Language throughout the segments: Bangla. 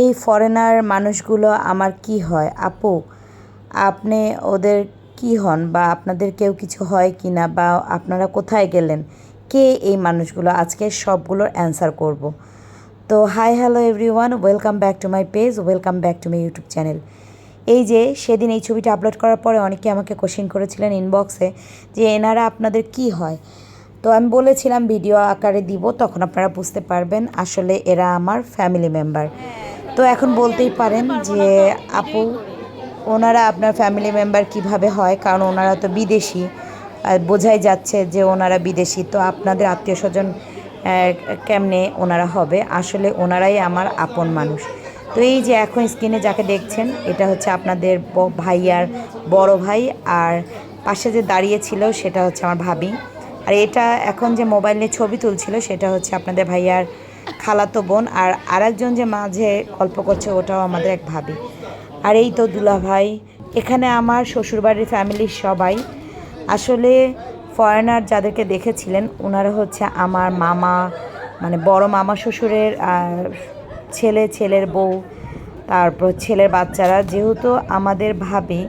এই ফরেনার মানুষগুলো আমার কি হয়? আপু, আপনি ওদের কি হন বা আপনাদের কেউ কিছু হয় কি না বা আপনারা কোথায় গেলেন? কে এই মানুষগুলো? আজকে সবগুলোর অ্যান্সার করব। তো hi hello everyone welcome back to my page welcome back to my YouTube channel এই যে সেদিন এই ছবিটা আপলোড করার পরে অনেকে আমাকে কোশ্চেন করেছিলেন ইনবক্সে যে এনারা আপনাদের কি হয়? তো আমি বলেছিলাম ভিডিও আকারে দিব, তখন আপনারা বুঝতে পারবেন আসলে এরা আমার ফ্যামিলি মেম্বার তো এখন বলতেই পারেন যে আপু, ওনারা আপনার ফ্যামিলি মেম্বার কীভাবে হয়? কারণ ওনারা তো বিদেশি। আর বোঝাই যাচ্ছে যে ওনারা বিদেশি। তো আপনাদের আত্মীয় স্বজন কেমনে ওনারা হবে? আসলে ওনারাই আমার আপন মানুষ। তো এই যে এখন স্ক্রিনে যাকে দেখছেন, এটা হচ্ছে আপনাদের ভাইয়ার বড় ভাই। আর পাশে যে দাঁড়িয়ে ছিল, সেটা হচ্ছে আমার ভাবি। আর এটা এখন যে মোবাইল নিয়ে ছবি তুলছিল, সেটা হচ্ছে আপনাদের ভাইয়ার খালাতো বোন আর আরেকজন যে মাঝে গল্প করছে, ওটাও আমাদের এক ভাবি। আর এই তো দুলা ভাই এখানে আমার শ্বশুরবাড়ির ফ্যামিলির সবাই। আসলে ফরেনার যাদেরকে দেখেছিলেন ওনারা হচ্ছে আমার মামা মানে বড় মামা শ্বশুরের ছেলে, ছেলের বউ, তারপর ছেলের বাচ্চারা। যেহেতু আমাদের ভাবি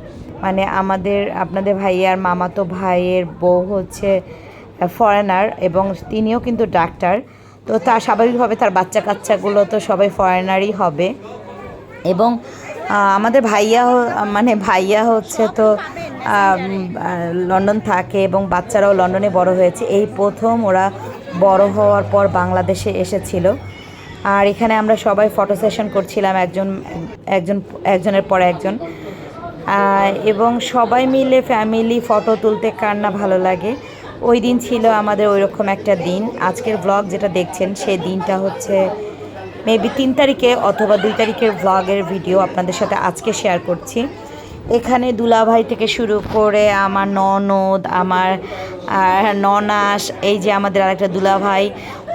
মানে আমাদের, আপনাদের ভাইয়ার মামাতো ভাইয়ের বউ হচ্ছে ফরেনার এবং তিনিও কিন্তু ডাক্তার তো তার স্বাভাবিকভাবে তার বাচ্চা কাচ্চাগুলো তো সবাই ফরেনারই হবে। এবং আমাদের ভাইয়া মানে ভাইয়া হচ্ছে তো লন্ডন থাকে এবং বাচ্চারাও লন্ডনে বড় হয়েছে। এই প্রথম ওরা বড় হওয়ার পর বাংলাদেশে এসেছিল। আর এখানে আমরা সবাই ফটো সেশন করছিলাম একজন একজন, একজনের পর একজন। এবং সবাই মিলে ফ্যামিলি ফটো তুলতে কার না ভালো লাগে। ওই দিন ছিল আমাদের ওইরকম একটা দিন। আজকের ব্লগ যেটা দেখছেন, সেই দিনটা হচ্ছে মেবি তিন তারিখে অথবা দুই তারিখের ভ্লগের ভিডিও আপনাদের সাথে আজকে শেয়ার করছি। এখানে দুলাভাই থেকে শুরু করে আমার ননদ, আমার ননাস, এই যে আমাদের আরেকটা দুলাভাই,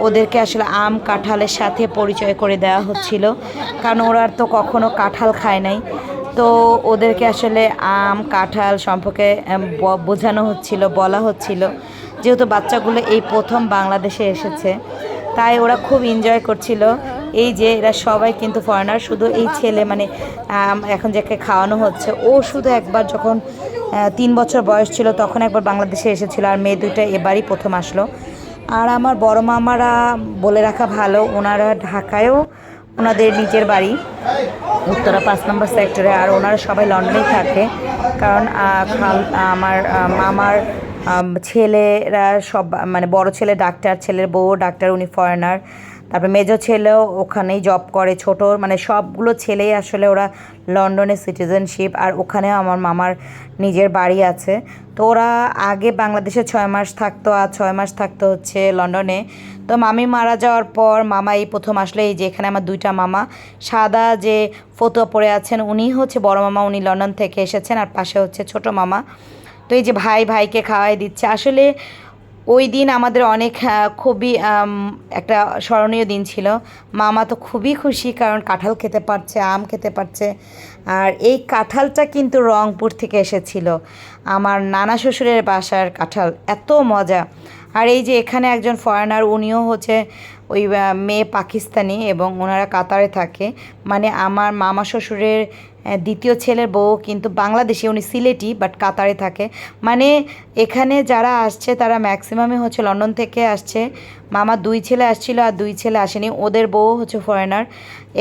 ওদেরকে আসলে আম কাঁঠালের সাথে পরিচয় করে দেওয়া হচ্ছিল। কারণ ওরা তো কখনো কাঁঠাল খায় নাই। তো ওদেরকে আসলে আম, কাঁঠাল সম্পর্কে বোঝানো হচ্ছিল, বলা হচ্ছিল। যেহেতু বাচ্চাগুলো এই প্রথম বাংলাদেশে এসেছে, তাই ওরা খুব এনজয় করছিল। এই যে এরা সবাই কিন্তু ফরেনার শুধু এই ছেলে মানে এখন যাকে খাওয়ানো হচ্ছে, ও শুধু একবার যখন তিন বছর বয়স ছিল, তখন একবার বাংলাদেশে এসেছিল, আর মেয়ে দুইটা এবারই প্রথম আসলো। আর আমার বড় মামারা বলে রাখা ভালো, ওনারা ঢাকায়ও ওনাদের নিজের বাড়ি। উত্তরা পাঁচ নম্বর সেক্টরে আর ওনারা সবাই লন্ডনেই থাকে। কারণ আমার মামার ছেলেরা সব মানে বড় ছেলে ডাক্তার, ছেলের বউ ডাক্তার, উনি ফরেনার তারপর মেজো ছেলেও ওখানেই জব করে, ছোট মানে সবগুলো ছেলেই আসলে ওরা লন্ডনের সিটিজেনশিপ আর ওখানেও আমার মামার নিজের বাড়ি আছে। তো ওরা আগে বাংলাদেশে ছয় মাস থাকতো আর ছয় মাস থাকতো হচ্ছে লন্ডনে তো মামি মারা যাওয়ার পর মামা এই প্রথম আসলে এই যে এখানে আমার দুইটা মামা, সাদা যে ফটো পড়ে আছেন উনি হচ্ছে বড় মামা, উনি লন্ডন থেকে এসেছেন আর পাশে হচ্ছে ছোট মামা। তো এই যে ভাই ভাইকে খাওয়াই দিচ্ছে। আসলে ওই দিন আমাদের অনেক খুবই একটা স্মরণীয় দিন ছিল। মামা তো খুবই খুশি কারণ কাঁঠাল খেতে পারছে, আম খেতে পারছে। আর এই কাঁঠালটা কিন্তু রংপুর থেকে এসেছিল। আমার নানা শ্বশুরের বাসার কাঁঠাল, এত মজা। আর এই যে এখানে একজন ফরেনার উনিও হচ্ছে ওই মেয়ে পাকিস্তানি এবং ওনারা কাতারে থাকে। মানে আমার মামা শ্বশুরের দ্বিতীয় ছেলের বউ, কিন্তু বাংলাদেশি উনি সিলেটি বাট কাতারে থাকে। মানে এখানে যারা আসছে, তারা ম্যাক্সিমামই হচ্ছে লন্ডন থেকে আসছে। মামা দুই ছেলে আসছিল আর দুই ছেলে আসেনি। ওদের বউ হচ্ছে ফরেনার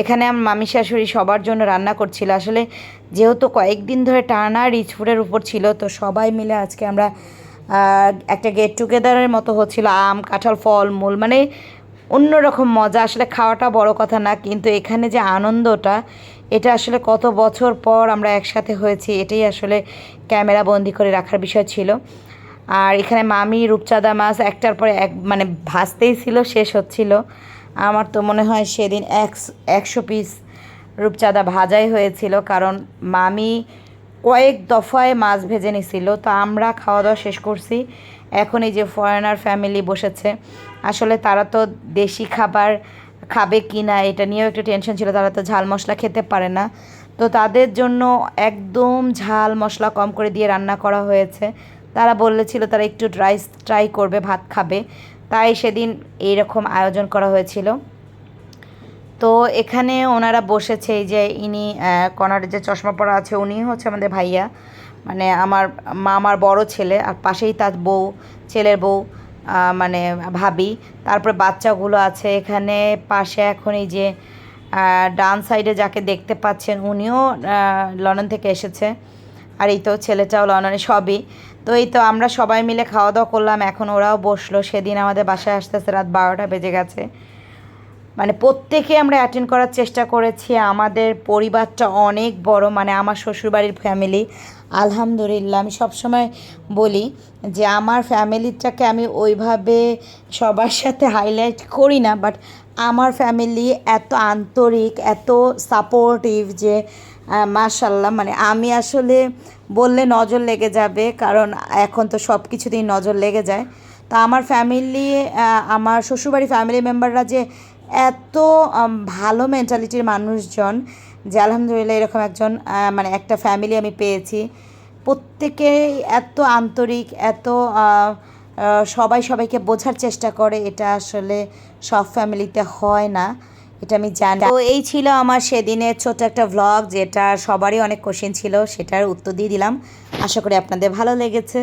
এখানে আমার মামি শাশুড়ি সবার জন্য রান্না করছিল। আসলে যেহেতু কয়েকদিন ধরে টানা রিচ ফুডের উপর ছিল, তো সবাই মিলে আজকে আমরা একটা গেট টুগেদারের মতো হচ্ছিল। আম, কাঁঠাল, ফল, মূল মানে অন্যরকম মজা। আসলে খাওয়াটা বড় কথা না, কিন্তু এখানে যে আনন্দটা এটা আসলে কত বছর পর আমরা একসাথে হয়েছি, এটাই আসলে ক্যামেরা বন্দি করে রাখার বিষয় ছিল। আর এখানে মামি, রূপচাঁদা, মাছ একটার পরে এক মানে ভাজতেই ছিল, শেষ হচ্ছিল। আমার তো মনে হয় সেদিন একশ, একশো পিস রূপচাঁদা ভাজাই হয়েছিল, কারণ মামি কয়েক দফায় মাছ ভেজে নিছিল। তো আমরা খাওয়া দাওয়া শেষ করছি। এখন এই যে ফরেনার ফ্যামিলি বসেছে, আসলে তারা তো দেশি খাবার খাবে কি না এটা নিয়েও একটু টেনশন ছিল তারা তো ঝাল মশলা খেতে পারে না। তো তাদের জন্য একদম ঝাল মশলা কম করে দিয়ে রান্না করা হয়েছে। তারা বলেছিল তারা একটু রাইস ট্রাই করবে ভাত খাবে। তাই সেদিন এইরকম আয়োজন করা হয়েছিল। তো এখানে ওনারা বসেছে এই যে ইনি আহ, কর্নারে যে চশমা পরা আছে উনি হচ্ছে আমাদের ভাইয়া। মানে আমার মামার বড় ছেলে আর পাশেই তার বউ ছেলের বউ। মানে ভাবি। তারপরে বাচ্চাগুলো আছে এখানে। পাশে এখন এই যে ডান সাইডে যাকে দেখতে পাচ্ছেন উনিও লন্ডন থেকে এসেছে। আর এই তো ছেলেটাও লন্ডনে, সবই। তো এই তো আমরা সবাই মিলে খাওয়া দাওয়া করলাম। এখন ওরাও বসল। সেদিন আমাদের বাসায় আসতে আসতে রাত বারোটা বেজে গেছে। মানে প্রত্যেকে আমরা অ্যাটেন্ড করার চেষ্টা করেছি। আমাদের পরিবারটা অনেক বড়। মানে আমার শ্বশুরবাড়ির ফ্যামিলি আলহামদুলিল্লাহ, আমি সবসময় বলি যে আমার ফ্যামিলিটাকে আমি ওইভাবে সবার সাথে হাইলাইট করি না বাট আমার ফ্যামিলি এত আন্তরিক, এত সাপোর্টিভ যে মাশাল্লাহ মানে আমি আসলে বললে নজর লেগে যাবে, কারণ এখন তো সব কিছুতেই নজর লেগে যায়। তো আমার ফ্যামিলি আমার শ্বশুরবাড়ি ফ্যামিলি মেম্বাররা যে এত ভালো মেন্টালিটির মানুষজন যে আলহামদুলিল্লাহ এরকম একজন মানে একটা ফ্যামিলি আমি পেয়েছি। প্রত্যেকে এত আন্তরিক, এত সবাই সবাইকে বোঝার চেষ্টা করে, এটা আসলে সব ফ্যামিলিতে হয় না, এটা আমি জানি। তো এই ছিল আমার সেদিনের ছোট একটা ভ্লগ যেটা সবারই অনেক কোশ্চেন ছিল, সেটার উত্তর দিয়ে দিলাম। আশা করি আপনাদের ভালো লেগেছে।